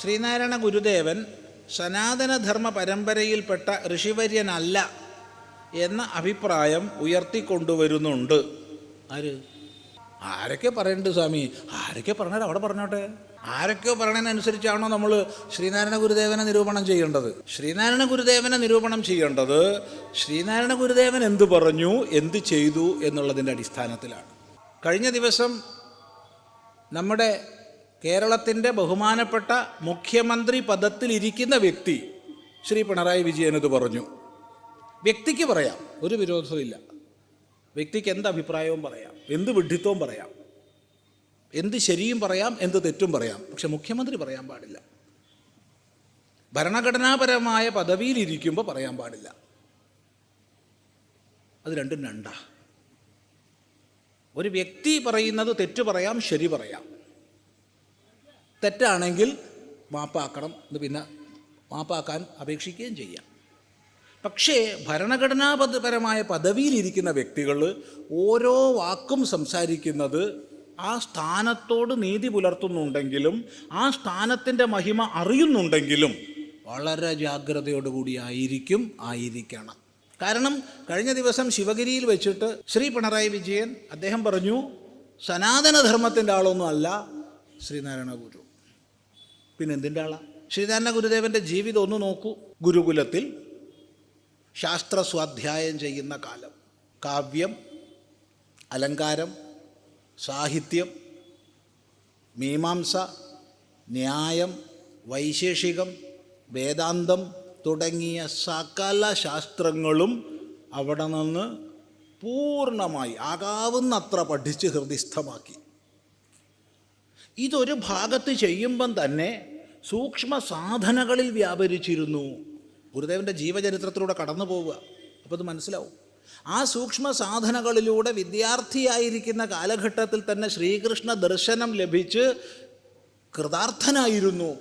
ശ്രീനാരായണ ഗുരുദേവൻ സനാതനധർമ്മ പരമ്പരയിൽപ്പെട്ട ഋഷിവര്യനല്ല എന്ന അഭിപ്രായം ഉയർത്തിക്കൊണ്ടുവരുന്നുണ്ട്. ആര്? ആരൊക്കെ പറയണ്ട് സ്വാമി? ആരൊക്കെ പറഞ്ഞാൽ അവിടെ പറഞ്ഞോട്ടെ. ആരൊക്കെയോ പറയണതിനനുസരിച്ചാണോ നമ്മൾ ശ്രീനാരായണ ഗുരുദേവനെ നിരൂപണം ചെയ്യേണ്ടത്. ശ്രീനാരായണ ഗുരുദേവനെ നിരൂപണം ചെയ്യേണ്ടത് ശ്രീനാരായണ ഗുരുദേവൻ എന്ത് പറഞ്ഞു എന്ത് ചെയ്തു എന്നുള്ളതിന്റെ അടിസ്ഥാനത്തിലാണ്. കഴിഞ്ഞ ദിവസം നമ്മുടെ കേരളത്തിന്റെ ബഹുമാനപ്പെട്ട മുഖ്യമന്ത്രി പദത്തിലിരിക്കുന്ന വ്യക്തി ശ്രീ പിണറായി വിജയൻ ഇത് പറഞ്ഞു. വ്യക്തിക്ക് പറയാം ഒരു വിരോധവുമില്ല വ്യക്തിക്ക് എന്ത് അഭിപ്രായവും പറയാം എന്ത് വിഡ്ഢിത്വവും പറയാം എന്ത് ശരിയും പറയാം എന്ത് തെറ്റും പറയാം. പക്ഷെ മുഖ്യമന്ത്രി പറയാൻ പാടില്ല. ഭരണഘടനാപരമായ പദവിയിലിരിക്കുമ്പോൾ പറയാൻ പാടില്ല. അത് രണ്ടും രണ്ടാ. ഒരു വ്യക്തി പറയുന്നത് തെറ്റു പറയാം ശരി പറയാം. തെറ്റാണെങ്കിൽ മാപ്പാക്കണം എന്ന് പിന്നെ മാപ്പാക്കാൻ അപേക്ഷിക്കുകയും ചെയ്യാം. പക്ഷേ ഭരണഘടനാപരമായ പദവിയിലിരിക്കുന്ന വ്യക്തികൾ ഓരോ വാക്കും സംസാരിക്കുന്നത് ആ സ്ഥാനത്തോട് നീതി പുലർത്തുന്നുണ്ടെങ്കിലും ആ സ്ഥാനത്തിന്റെ മഹിമ അറിയുന്നുണ്ടെങ്കിലും വളരെ ജാഗ്രതയോടുകൂടി ആയിരിക്കും ആയിരിക്കണം. കാരണം കഴിഞ്ഞ ദിവസം ശിവഗിരിയിൽ വെച്ചിട്ട് ശ്രീ പിണറായി വിജയൻ അദ്ദേഹം പറഞ്ഞു സനാതനധർമ്മത്തിന്റെ ആളൊന്നും അല്ല ശ്രീനാരായണ ഗുരു പിന്നെ എന്തിന്റെ ആളാ? ശ്രീനാരായണ ഗുരുദേവന്റെ ജീവിതം ഒന്ന് നോക്കൂ. ഗുരുകുലത്തിൽ ശാസ്ത്ര സ്വാധ്യായം ചെയ്യുന്ന കാലം. കാവ്യം അലങ്കാരം സാഹിത്യം മീമാംസ ന്യായം വൈശേഷികം വേദാന്തം തുടങ്ങിയ സകല ശാസ്ത്രങ്ങളും അവിടെ നിന്ന് പൂർണമായി ആകാവുന്നത്ര പഠിച്ച് ഹൃദിസ്ഥമാക്കി ഇതൊരു ഭാഗത്ത് ചെയ്യുമ്പം തന്നെ സൂക്ഷ്മ സാധനകളിൽ വ്യാപരിച്ചിരുന്നു. ഗുരുദേവന്റെ ജീവചരിത്രത്തിലൂടെ കടന്നു പോവുക. അപ്പോൾ ഇത് മനസ്സിലാവും. ആ സൂക്ഷ്മ സാധനകളിലൂടെ വിദ്യാർത്ഥിയായിരിക്കുന്ന കാലഘട്ടത്തിൽ തന്നെ ശ്രീകൃഷ്ണ ദർശനം ലഭിച്ച് കൃതാർത്ഥനായിരുന്നു.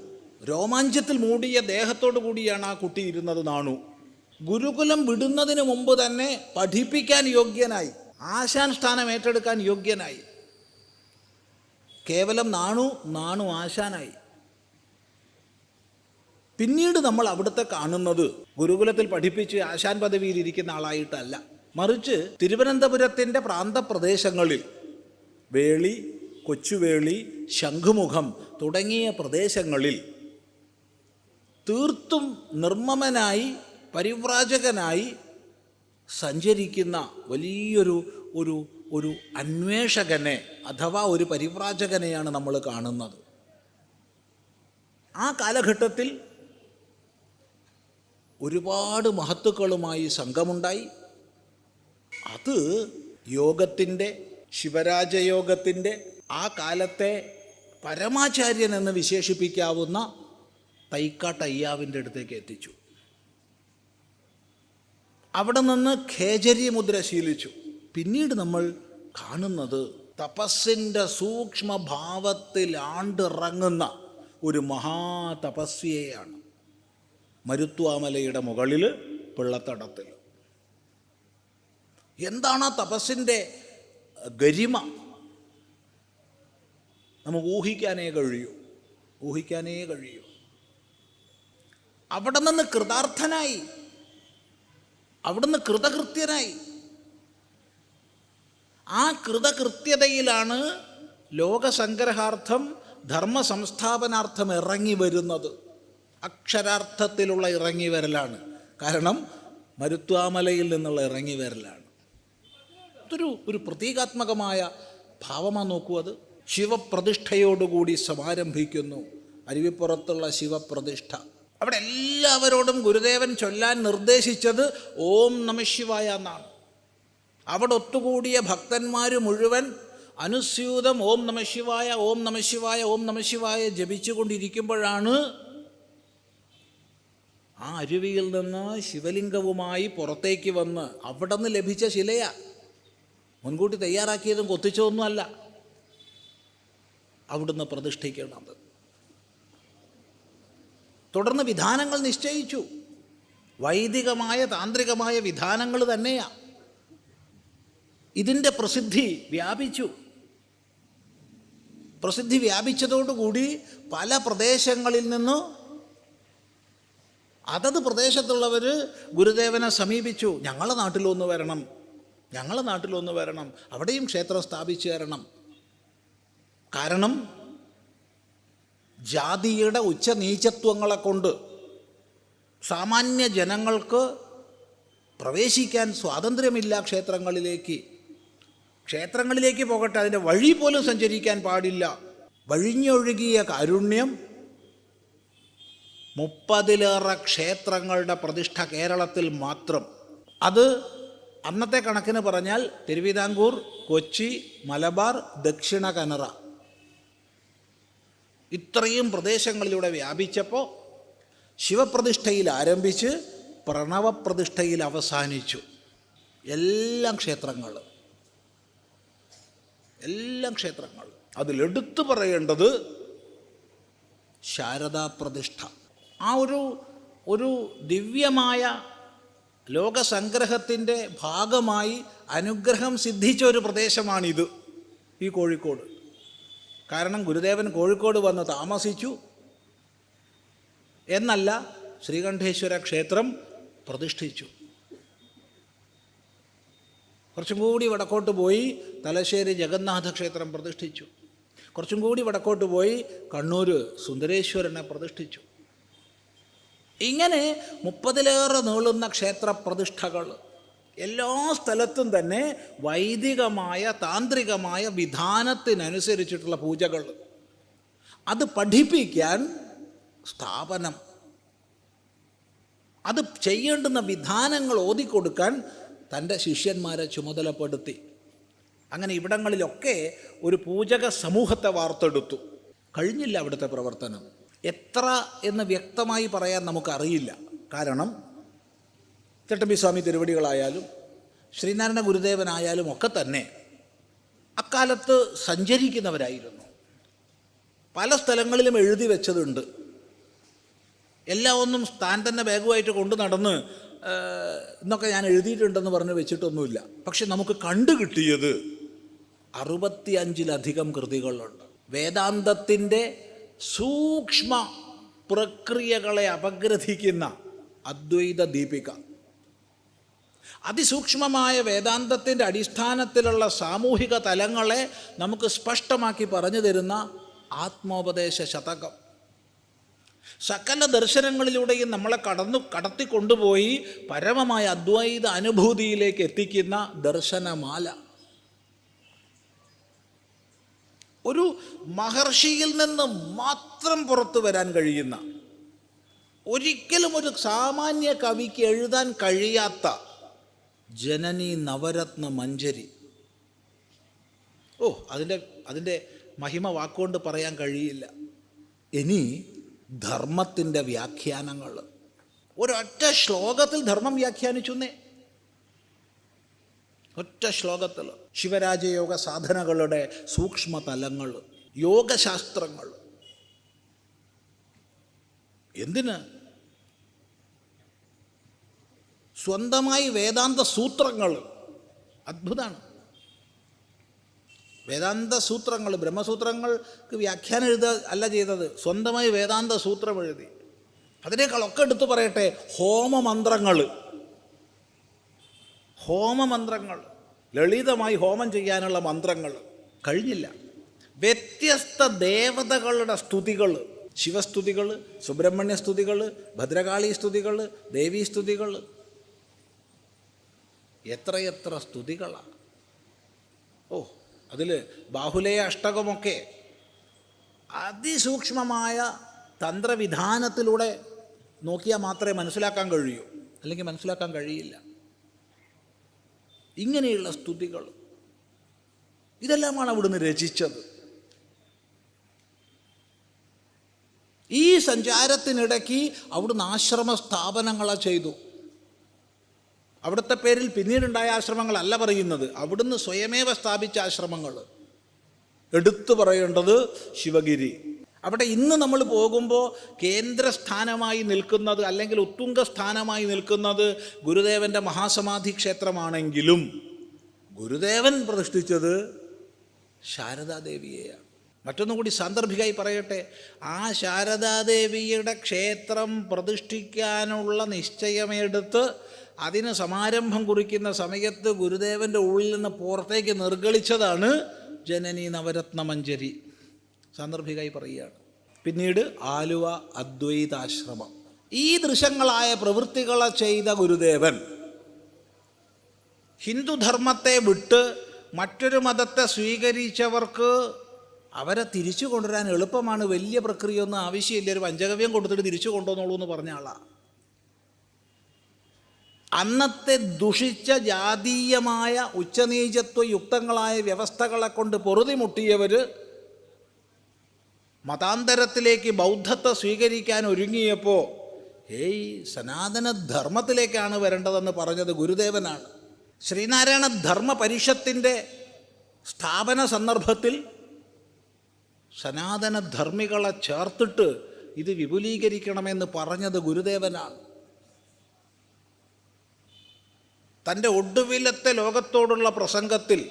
രോമാഞ്ചത്തിൽ മൂടിയ ദേഹത്തോടു കൂടിയാണ് ആ കുട്ടി ഇരുന്നത് നാണു. ഗുരുകുലം വിടുന്നതിന് മുമ്പ് തന്നെ പഠിപ്പിക്കാൻ യോഗ്യനായി. ആശാൻ സ്ഥാനം ഏറ്റെടുക്കാൻ യോഗ്യനായി. കേവലം നാണു നാണു ആശാനായി. പിന്നീട് നമ്മൾ അവിടുത്തെ കാണുന്നത് ഗുരുകുലത്തിൽ പഠിപ്പിച്ച് ആശാൻ പദവിയിൽ ഇരിക്കുന്ന ആളായിട്ടല്ല. മറിച്ച് തിരുവനന്തപുരത്തിന്റെ പ്രാന്തപ്രദേശങ്ങളിൽ വേളി കൊച്ചുവേളി ശംഖുമുഖം തുടങ്ങിയ പ്രദേശങ്ങളിൽ തീർത്തും നിർമ്മമനായി പരിവ്രാജകനായി സഞ്ചരിക്കുന്ന വലിയൊരു ഒരു ഒരു അന്വേഷകനെ അഥവാ ഒരു പരിവ്രാജകനെയാണ് നമ്മൾ കാണുന്നത്. ആ കാലഘട്ടത്തിൽ ഒരുപാട് മഹത്തുക്കളുമായി സംഘമുണ്ടായി. അത് യോഗത്തിന്റെ ശിവരാജയോഗത്തിന്റെ ആ കാലത്തെ പരമാചാര്യൻ എന്ന് വിശേഷിപ്പിക്കാവുന്ന തൈക്കാട്ടയ്യാവിന്റെ അടുത്തേക്ക് എത്തിച്ചു. അവിടെ നിന്ന് ഖേജരി മുദ്ര ശീലിച്ചു. പിന്നീട് നമ്മൾ കാണുന്നത് തപസ്സിന്റെ സൂക്ഷ്മഭാവത്തിൽ ആണ്ടിറങ്ങുന്ന ഒരു മഹാതപസ്വിയെയാണ് മരുത്വാമലയുടെ മുകളിൽ പിള്ളത്തടത്തിൽ. എന്താണ് ആ തപസ്സിന്റെ ഗരിമ? നമുക്ക് ഊഹിക്കാനേ കഴിയൂ ഊഹിക്കാനേ കഴിയൂ. അവിടെ നിന്ന് കൃതാർത്ഥനായി അവിടുന്ന് കൃതകൃത്യനായി ആ കൃതകൃത്യതയിലാണ് ലോകസംഗ്രഹാർത്ഥം ധർമ്മ സംസ്ഥാപനാർത്ഥം ഇറങ്ങി വരുന്നത്. അക്ഷരാർത്ഥത്തിലുള്ള ഇറങ്ങി വരലാണ് കാരണം മരുത്വാമലയിൽ നിന്നുള്ള ഇറങ്ങി വരലാണ് അതൊരു ഒരു പ്രതീകാത്മകമായ ഭാവമാണ് നോക്കൂ അത്. ശിവപ്രതിഷ്ഠയോടുകൂടി സമാരംഭിക്കുന്നു. അരുവിപ്പുറത്തുള്ള ശിവപ്രതിഷ്ഠ. അവിടെ എല്ലാവരോടും ഗുരുദേവൻ ചൊല്ലാൻ നിർദ്ദേശിച്ചത് ഓം നമശിവായ എന്നാണ്. അവിടെ ഒത്തുകൂടിയ ഭക്തന്മാർ മുഴുവൻ അനുസ്യൂതം ഓം നമശിവായ ഓം നമശിവായ ഓം നമശിവായ ജപിച്ചുകൊണ്ടിരിക്കുമ്പോഴാണ് ആ അരുവിയിൽ നിന്ന് ശിവലിംഗവുമായി പുറത്തേക്ക് വന്ന് അവിടെ നിന്ന് ലഭിച്ച ശിലയാ. മുൻകൂട്ടി തയ്യാറാക്കിയതും കൊത്തിച്ചതൊന്നുമല്ല അവിടുന്ന് പ്രതിഷ്ഠിക്കണത് തുടർന്ന് വിധാനങ്ങൾ നിശ്ചയിച്ചു. വൈദികമായ താന്ത്രികമായ വിധാനങ്ങൾ തന്നെയാണ് ഇതിന്റെ പ്രസിദ്ധി വ്യാപിച്ചു. പ്രസിദ്ധി വ്യാപിച്ചതോടുകൂടി പല പ്രദേശങ്ങളിൽ നിന്നു അതത് പ്രദേശത്തുള്ളവർ ഗുരുദേവനെ സമീപിച്ചു. ഞങ്ങളെ നാട്ടിലൊന്ന് വരണം. ഞങ്ങളെ നാട്ടിലൊന്ന് വരണം. അവിടെയും ക്ഷേത്രം സ്ഥാപിച്ചു തരണം. കാരണം ജാതിയുടെ ഉച്ചനീചത്വങ്ങളെ കൊണ്ട് സാമാന്യ ജനങ്ങൾക്ക് പ്രവേശിക്കാൻ സ്വാതന്ത്ര്യമില്ല ക്ഷേത്രങ്ങളിലേക്ക്. ക്ഷേത്രങ്ങളിലേക്ക് പോകട്ടെ അതിന്റെ വഴി പോലും സഞ്ചരിക്കാൻ പാടില്ല. വഴിഞ്ഞൊഴുകിയ കാരുണ്യം മുപ്പതിലേറെ ക്ഷേത്രങ്ങളുടെ പ്രതിഷ്ഠ കേരളത്തിൽ മാത്രം. അത് അന്നത്തെ കണക്കിന് പറഞ്ഞാൽ തിരുവിതാംകൂർ കൊച്ചി മലബാർ ദക്ഷിണ കനറ. ഇത്രയും പ്രദേശങ്ങളിലൂടെ വ്യാപിച്ചപ്പോൾ ശിവപ്രതിഷ്ഠയിൽ ആരംഭിച്ച് പ്രണവപ്രതിഷ്ഠയിൽ അവസാനിച്ചു. എല്ലാം ക്ഷേത്രങ്ങൾ. എല്ലാം ക്ഷേത്രങ്ങൾ. അതിലെടുത്തു പറയേണ്ടത് ശാരദാ പ്രതിഷ്ഠ ആ ഒരു ഒരു ദിവ്യമായ ലോകസംഗ്രഹത്തിന്റെ ഭാഗമായി അനുഗ്രഹം സിദ്ധിച്ച ഒരു പ്രദേശമാണിത് ഈ കോഴിക്കോട്. കാരണം ഗുരുദേവൻ കോഴിക്കോട് വന്ന് താമസിച്ചു. എന്നല്ല ശ്രീകണ്ഠേശ്വര ക്ഷേത്രം പ്രതിഷ്ഠിച്ചു. കുറച്ചും കൂടി വടക്കോട്ട് പോയി തലശ്ശേരി ജഗന്നാഥ ക്ഷേത്രം പ്രതിഷ്ഠിച്ചു. കുറച്ചും കൂടി വടക്കോട്ട് പോയി കണ്ണൂർ സുന്ദരേശ്വരനെ പ്രതിഷ്ഠിച്ചു. ഇങ്ങനെ മുപ്പതിലേറെ നീളുന്ന ക്ഷേത്ര പ്രതിഷ്ഠകൾ എല്ലാ സ്ഥലത്തും തന്നെ വൈദികമായ താന്ത്രികമായ വിധാനത്തിനനുസരിച്ചിട്ടുള്ള പൂജകൾ. അത് പഠിപ്പിക്കാൻ സ്ഥാപനം. അത് ചെയ്യേണ്ടുന്ന വിധാനങ്ങൾ ഓതിക്കൊടുക്കാൻ തന്റെ ശിഷ്യന്മാരെ ചുമതലപ്പെടുത്തി. അങ്ങനെ ഇവിടങ്ങളിലൊക്കെ ഒരു പൂജക സമൂഹത്തെ വാർത്തെടുത്തു. കഴിഞ്ഞില്ല അവിടുത്തെ പ്രവർത്തനം. എത്ര എന്ന് വ്യക്തമായി പറയാൻ നമുക്കറിയില്ല. കാരണം ചട്ടമ്പിസ്വാമി തിരുവടികളായാലും ശ്രീനാരായണ ഗുരുദേവനായാലും ഒക്കെ തന്നെ അക്കാലത്ത് സഞ്ചരിക്കുന്നവരായിരുന്നു. പല സ്ഥലങ്ങളിലും എഴുതി വെച്ചതുണ്ട്. എല്ലാ ഒന്നും താൻ തന്നെ ബാഗുമായിട്ട് കൊണ്ടു നടന്ന് എന്നൊക്കെ ഞാൻ എഴുതിയിട്ടുണ്ടെന്ന് പറഞ്ഞ് വെച്ചിട്ടൊന്നുമില്ല. പക്ഷെ നമുക്ക് കണ്ടു കിട്ടിയത് അറുപത്തിയഞ്ചിലധികം കൃതികളുണ്ട്. വേദാന്തത്തിന്റെ സൂക്ഷ്മ പ്രക്രിയകളെ അപഗ്രഥിക്കുന്ന അദ്വൈത ദീപിക. അതിസൂക്ഷ്മമായ വേദാന്തത്തിന്റെ അടിസ്ഥാനത്തിലുള്ള സാമൂഹിക തലങ്ങളെ നമുക്ക് സ്പഷ്ടമാക്കി പറഞ്ഞു തരുന്ന ആത്മോപദേശ ശതകം. സകല ദർശനങ്ങളിലൂടെയും നമ്മളെ കടന്നു കടത്തിക്കൊണ്ടുപോയി പരമമായ അദ്വൈത അനുഭൂതിയിലേക്ക് എത്തിക്കുന്ന ദർശനമാല. ഒരു മഹർഷിയിൽ നിന്ന് മാത്രം പുറത്തു വരാൻ കഴിയുന്ന ഒരിക്കലും ഒരു സാമാന്യ കവിക്ക് എഴുതാൻ കഴിയാത്ത ജനനി നവരത്ന മഞ്ജരി ഓ അതിന്റെ അതിന്റെ മഹിമ വാക്കുകൊണ്ട് പറയാൻ കഴിയില്ല. ഇനി ധർമ്മത്തിന്റെ വ്യാഖ്യാനങ്ങൾ. ഒരൊറ്റ ശ്ലോകത്തിൽ ധർമ്മം വ്യാഖ്യാനിച്ചുന്നേ. ഒറ്റ ശ്ലോകത്തിൽ ശിവരാജയോഗ സാധനകളുടെ സൂക്ഷ്മ തലങ്ങൾ യോഗശാസ്ത്രങ്ങൾ. എന്തിന്? സ്വന്തമായി വേദാന്ത സൂത്രങ്ങൾ. അത്ഭുതമാണ് വേദാന്ത സൂത്രങ്ങൾ ബ്രഹ്മസൂത്രങ്ങൾക്ക് വ്യാഖ്യാനം എഴുതുക അല്ല ചെയ്തത്. സ്വന്തമായി വേദാന്ത സൂത്രം എഴുതി. അതിനേക്കാളൊക്കെ എടുത്തു പറയട്ടെ ഹോമമന്ത്രങ്ങൾ. ഹോമമന്ത്രങ്ങൾ. ലളിതമായി ഹോമം ചെയ്യാനുള്ള മന്ത്രങ്ങൾ. കഴിഞ്ഞില്ല. വ്യത്യസ്ത ദേവതകളുടെ സ്തുതികൾ. ശിവസ്തുതികൾ സുബ്രഹ്മണ്യ സ്തുതികൾ ഭദ്രകാളി സ്തുതികൾ ദേവീസ്തുതികൾ എത്രയെത്ര സ്തുതികളാണ് അതിൽ ബാഹുലേയ അഷ്ടകമൊക്കെ അതിസൂക്ഷ്മമായ തന്ത്രവിധാനത്തിലൂടെ നോക്കിയാൽ മാത്രമേ മനസ്സിലാക്കാൻ കഴിയൂ. അല്ലെങ്കിൽ മനസ്സിലാക്കാൻ കഴിയില്ല. ഇങ്ങനെയുള്ള സ്തുതികൾ. ഇതെല്ലാമാണ് അവിടുന്ന് രചിച്ചത്. ഈ സഞ്ചാരത്തിനിടയ്ക്ക് അവിടുന്ന് ആശ്രമ സ്ഥാപനങ്ങളെ ചെയ്തു. അവിടുത്തെ പേരിൽ പിന്നീടുണ്ടായ ആശ്രമങ്ങളല്ല പറയുന്നത്. അവിടുന്ന് സ്വയമേവ സ്ഥാപിച്ച ആശ്രമങ്ങൾ. എടുത്തു പറയേണ്ടത് ശിവഗിരി. അവിടെ ഇന്ന് നമ്മൾ പോകുമ്പോൾ കേന്ദ്രസ്ഥാനമായി നിൽക്കുന്നത് അല്ലെങ്കിൽ ഉത്തുംഗ സ്ഥാനമായി നിൽക്കുന്നത് ഗുരുദേവന്റെ മഹാസമാധി ക്ഷേത്രമാണെങ്കിലും ഗുരുദേവൻ പ്രതിഷ്ഠിച്ചത് ശാരദാദേവിയെയാണ്. മറ്റൊന്നും കൂടി സാന്ദർഭികമായി പറയട്ടെ. ആ ശാരദാദേവിയുടെ ക്ഷേത്രം പ്രതിഷ്ഠിക്കാനുള്ള നിശ്ചയമെടുത്ത് അതിന് സമാരംഭം കുറിക്കുന്ന സമയത്ത് ഗുരുദേവന്റെ ഉള്ളിൽ നിന്ന് പുറത്തേക്ക് നിർഗളിച്ചതാണ് ജനനി നവരത്നമഞ്ജരി സാന്ദർഭികമായി പറയുകയാണ്. പിന്നീട് ആലുവ അദ്വൈതാശ്രമം. ഈ ദൃശ്യങ്ങളായ പ്രവൃത്തികളെ ചെയ്ത ഗുരുദേവൻ ഹിന്ദുധർമ്മത്തെ വിട്ട് മറ്റൊരു മതത്തെ സ്വീകരിച്ചവർക്ക് അവരെ തിരിച്ചു കൊണ്ടുവരാൻ എളുപ്പമാണ്. വലിയ പ്രക്രിയയൊന്നും ആവശ്യമില്ല. ഒരു പഞ്ചഗവ്യം കൊടുത്തിട്ട് തിരിച്ചു കൊണ്ടുവന്നോളൂ എന്ന് പറഞ്ഞ ആളാണ് അന്നത്തെ ദുഷിച്ച ജാതീയമായ ഉച്ചനീചത്വ യുക്തങ്ങളായ വ്യവസ്ഥകളെ കൊണ്ട് പൊറുതിമുട്ടിയവർ മതാന്തരത്തിലേക്ക് ബൗദ്ധത്തെ സ്വീകരിക്കാൻ ഒരുങ്ങിയപ്പോൾ ഏയ് സനാതന ധർമ്മത്തിലേക്കാണ് വരേണ്ടതെന്ന് പറഞ്ഞത് ഗുരുദേവനാണ്. ശ്രീനാരായണ ധർമ്മ പരിഷത്തിന്റെ സ്ഥാപന സന്ദർഭത്തിൽ സനാതന ധർമ്മികളെ ചേർത്തിട്ട് ഇത് വിപുലീകരിക്കണമെന്ന് പറഞ്ഞത് ഗുരുദേവനാണ്. തന്റെ ഒടുവിലത്തെ ലോകത്തോടുള്ള പ്രസംഗത്തിൽ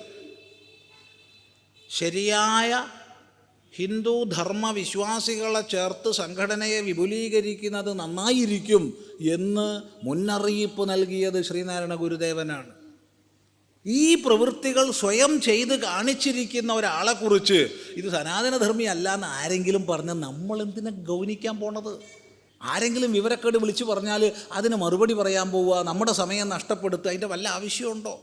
ശരിയായ ഹിന്ദു ധർമ്മ വിശ്വാസികളെ ചേർത്ത് സംഘടനയെ വിപുലീകരിക്കുന്നത് നന്നായിരിക്കും എന്ന് മുന്നറിയിപ്പ് നൽകിയത് ശ്രീനാരായണ ഗുരുദേവനാണ്. ഈ പ്രവൃത്തികൾ സ്വയം ചെയ്ത് കാണിച്ചിരിക്കുന്ന ഒരാളെക്കുറിച്ച് ഇത് സനാതനധർമ്മി അല്ല എന്ന് ആരെങ്കിലും പറഞ്ഞാൽ നമ്മൾ എന്തിനാ ഗൗനിക്കാൻ പോണത്? ആരെങ്കിലും വിവരക്കേട് വിളിച്ചു പറഞ്ഞാൽ അതിന് മറുപടി പറയാൻ പോവുക നമ്മുടെ സമയം നഷ്ടപ്പെടുത്തുക അതിന്റെ വല്ല ആവശ്യമുണ്ടോ?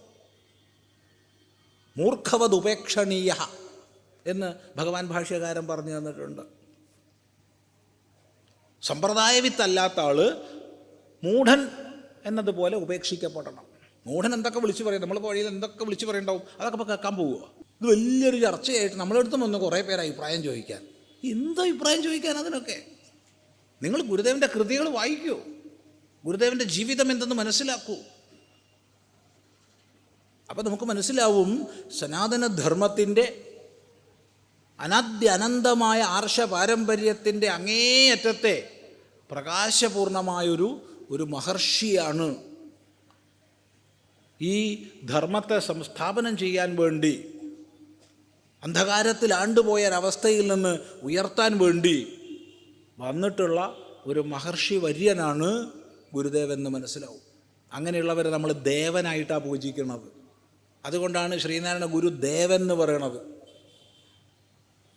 മൂർഖവത് ഉപേക്ഷണീയ എന്ന് ഭഗവാൻ ഭാഷ്യകാരൻ പറഞ്ഞു തന്നിട്ടുണ്ട്. സമ്പ്രദായവിത്തല്ലാത്ത ആൾ മൂഢൻ എന്നതുപോലെ ഉപേക്ഷിക്കപ്പെടണം. മൂഢൻ എന്തൊക്കെ വിളിച്ചു പറയും? നമ്മൾ വഴിയിൽ എന്തൊക്കെ വിളിച്ചു പറയണ്ടാവും? അതൊക്കെ ഇപ്പോൾ കേൾക്കാൻ പോവുക. ഇത് വലിയൊരു ചർച്ചയായിട്ട് നമ്മളെടുത്തും വന്ന് കുറേ പേര് അഭിപ്രായം ചോദിക്കാൻ. എന്ത് അഭിപ്രായം ചോദിക്കാൻ അതിനൊക്കെ? നിങ്ങൾ ഗുരുദേവന്റെ കൃതികൾ വായിക്കൂ. ഗുരുദേവന്റെ ജീവിതം എന്തെന്ന് മനസ്സിലാക്കൂ. അപ്പം നമുക്ക് മനസ്സിലാവും സനാതനധർമ്മത്തിന്റെ അനദ്യനന്തമായ ആർഷ പാരമ്പര്യത്തിന്റെ അങ്ങേയറ്റത്തെ പ്രകാശപൂർണമായൊരു ഒരു മഹർഷിയാണ് ഈ ധർമ്മത്തെ സംസ്ഥാപനം ചെയ്യാൻ വേണ്ടി അന്ധകാരത്തിൽ ആണ്ടുപോയ ഒരവസ്ഥയിൽ നിന്ന് ഉയർത്താൻ വേണ്ടി വന്നിട്ടുള്ള ഒരു മഹർഷി വര്യനാണ് ഗുരുദേവൻ എന്ന് മനസ്സിലാവും. അങ്ങനെയുള്ളവരെ നമ്മൾ ദേവനായിട്ടാണ് പൂജിക്കുന്നത്. അതുകൊണ്ടാണ് ശ്രീനാരായണ ഗുരു ദേവൻ എന്ന് പറയണത്.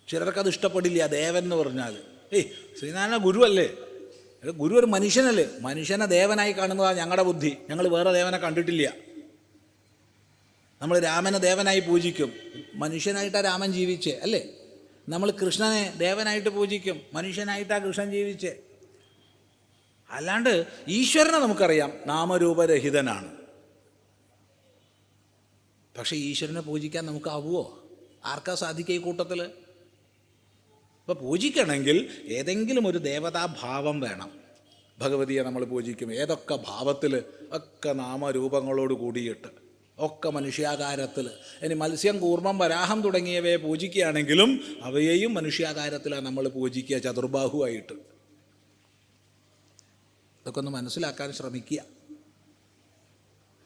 ചിലർക്കത് ഇഷ്ടപ്പെടില്ല ദേവൻ എന്ന് പറഞ്ഞാൽ. ഏയ് ശ്രീനാരായണ ഗുരുവല്ലേ ഗുരു ഒരു മനുഷ്യനല്ലേ? മനുഷ്യനെ ദേവനായി കാണുന്നതാണ് ഞങ്ങളുടെ ബുദ്ധി. ഞങ്ങൾ വേറെ ദേവനെ കണ്ടിട്ടില്ല. നമ്മൾ രാമനെ ദേവനായി പൂജിക്കും. മനുഷ്യനായിട്ടാണ് രാമൻ ജീവിച്ച് അല്ലേ? നമ്മൾ കൃഷ്ണനെ ദേവനായിട്ട് പൂജിക്കും മനുഷ്യനായിട്ടാണ് കൃഷ്ണൻ ജീവിച്ച്. അല്ലാണ്ട് ഈശ്വരനെ നമുക്കറിയാം നാമരൂപരഹിതനാണ്. പക്ഷേ ഈശ്വരനെ പൂജിക്കാൻ നമുക്കാവുമോ ആർക്കാ സാധിക്കുക ഈ കൂട്ടത്തിൽ ഇപ്പോൾ പൂജിക്കണമെങ്കിൽ ഏതെങ്കിലും ഒരു ദേവതാഭാവം വേണം. ഭഗവതിയെ നമ്മൾ പൂജിക്കും ഏതൊക്കെ ഭാവത്തിൽ ഒക്കെ നാമരൂപങ്ങളോട് കൂടിയിട്ട്. ഒക്കെ മനുഷ്യാകാരത്തിൽ. ഇനി മത്സ്യം കൂർമ്മം വരാഹം തുടങ്ങിയവയെ പൂജിക്കുകയാണെങ്കിലും അവയെയും മനുഷ്യാകാരത്തിലാണ് നമ്മൾ പൂജിക്കുക ചതുർബാഹുവായിട്ട്. ഇതൊക്കെ ഒന്ന് മനസ്സിലാക്കാൻ ശ്രമിക്കുക.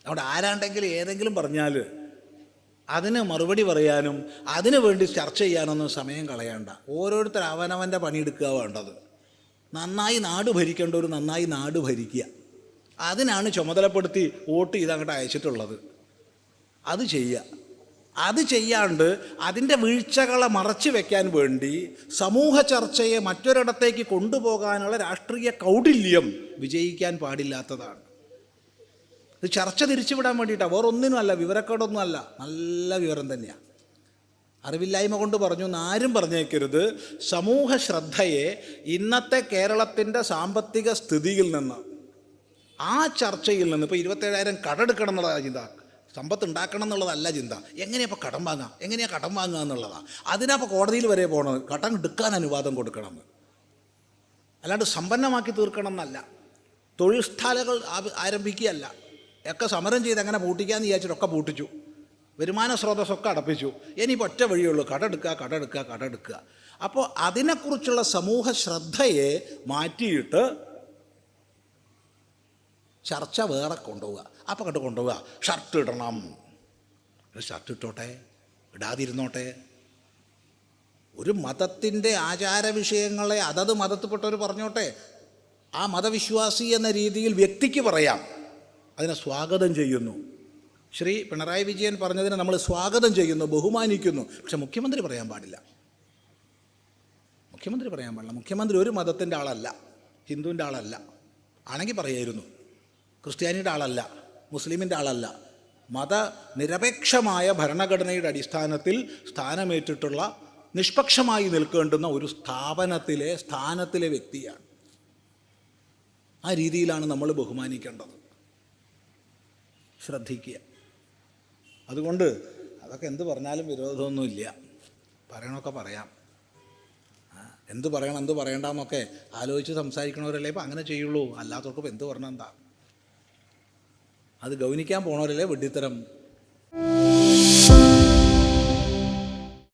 അവിടെ ആരാണ്ടെങ്കിലും ഏതെങ്കിലും പറഞ്ഞാൽ അതിന് മറുപടി പറയാനും അതിനു വേണ്ടി ചർച്ച ചെയ്യാനൊന്നും സമയം കളയണ്ട. ഓരോരുത്തർ അവനവന്റെ പണിയെടുക്കുക വേണ്ടത്. നന്നായി നാട് ഭരിക്കേണ്ടവർ നന്നായി നാട് ഭരിക്കുക. അതിനാണ് ചുമതലപ്പെടുത്തി വോട്ട് ചെയ്ത് അങ്ങോട്ട് അയച്ചിട്ടുള്ളത്. അത് ചെയ്യുക അത് ചെയ്യാണ്ട് അതിന്റെ വീഴ്ചകളെ മറച്ചു വെക്കാൻ വേണ്ടി സമൂഹ ചർച്ചയെ മറ്റൊരിടത്തേക്ക് കൊണ്ടുപോകാനുള്ള രാഷ്ട്രീയ കൗടില്യം വിജയിക്കാൻ പാടില്ലാത്തതാണ്. ഇത് ചർച്ച തിരിച്ചുവിടാൻ വേണ്ടിയിട്ടാണ് വേറൊന്നിനുമല്ല വിവരക്കേടൊന്നുമല്ല. നല്ല വിവരം തന്നെയാണ് അറിവില്ലായ്മ കൊണ്ട് പറഞ്ഞു എന്ന് ആരും പറഞ്ഞേക്കരുത്. സമൂഹ ശ്രദ്ധയെ ഇന്നത്തെ കേരളത്തിന്റെ സാമ്പത്തിക സ്ഥിതിയിൽ നിന്ന് ആ ചർച്ചയിൽ നിന്ന് ഇപ്പോൾ ഇരുപത്തേഴായിരം കടമെടുക്കണം എന്നുള്ള ചിന്ത സമ്പത്ത് ഉണ്ടാക്കണം എന്നുള്ളതല്ല ചിന്ത. എങ്ങനെയപ്പോൾ കടം വാങ്ങാം? എങ്ങനെയാണ് കടം വാങ്ങുക എന്നുള്ളതാണ് അതിനപ്പോൾ കോടതിയിൽ വരെ പോകണം കടം എടുക്കാൻ അനുവാദം കൊടുക്കണം. അല്ലാണ്ട് സമ്പന്നമാക്കി തീർക്കണം എന്നല്ല. തൊഴിൽ സ്ഥാലകൾ ആരംഭിക്കുകയല്ല. ഒക്കെ സമരം ചെയ്ത് അങ്ങനെ പൂട്ടിക്കാമെന്ന് വിചാരിച്ചിട്ടൊക്കെ പൂട്ടിച്ചു. വരുമാന സ്രോതസ്സൊക്കെ അടപ്പിച്ചു. ഇനിയിപ്പോൾ ഒറ്റ വഴിയുള്ളൂ കടമെടുക്കുക കടമെടുക്കുക കടമെടുക്കുക അപ്പോൾ അതിനെക്കുറിച്ചുള്ള സമൂഹ ശ്രദ്ധയെ മാറ്റിയിട്ട് ചർച്ച വേറെ കൊണ്ടുപോവുക. അപ്പം കണ്ട് കൊണ്ടുപോവുക. ഷർട്ട് ഇടണം. ഷർട്ട് ഇട്ടോട്ടെ. ഇടാതിരുന്നോട്ടെ. ഒരു മതത്തിന്റെ ആചാര വിഷയങ്ങളെ അതത് മതത്തിൽപ്പെട്ടവർ പറഞ്ഞോട്ടെ. ആ മതവിശ്വാസി എന്ന രീതിയിൽ വ്യക്തിക്ക് പറയാം. അതിനെ സ്വാഗതം ചെയ്യുന്നു. ശ്രീ പിണറായി വിജയൻ പറഞ്ഞതിനെ നമ്മൾ സ്വാഗതം ചെയ്യുന്നു ബഹുമാനിക്കുന്നു. പക്ഷെ മുഖ്യമന്ത്രി പറയാൻ പാടില്ല. മുഖ്യമന്ത്രി പറയാൻ പാടില്ല. മുഖ്യമന്ത്രി ഒരു മതത്തിന്റെ ആളല്ല. ഹിന്ദുവിന്റെ ആളല്ല. ആണെങ്കിൽ പറയായിരുന്നു. ക്രിസ്ത്യാനിയുടെ ആളല്ല. മുസ്ലിമിന്റെ ആളല്ല. മതനിരപേക്ഷമായ ഭരണഘടനയുടെ അടിസ്ഥാനത്തിൽ സ്ഥാനമേറ്റിട്ടുള്ള നിഷ്പക്ഷമായി നിൽക്കേണ്ടുന്ന ഒരു സ്ഥാപനത്തിലെ സ്ഥാനത്തിലെ വ്യക്തിയാണ്. ആ രീതിയിലാണ് നമ്മൾ ബഹുമാനിക്കേണ്ടത്. ശ്രദ്ധിക്കുക. അതുകൊണ്ട് അതൊക്കെ എന്ത് പറഞ്ഞാലും വിരോധമൊന്നുമില്ല. പറയണമൊക്കെ പറയാം. എന്ത് പറയണം എന്ത് പറയണ്ടെന്നൊക്കെ ആലോചിച്ച് സംസാരിക്കണവരല്ലേ? ഇപ്പം അങ്ങനെ ചെയ്യുള്ളൂ. അല്ലാത്തവർക്കും എന്ത് പറഞ്ഞാൽ എന്താ? അത് ഗൗനിക്കാൻ പോണവരല്ലേ വെഡിത്തരം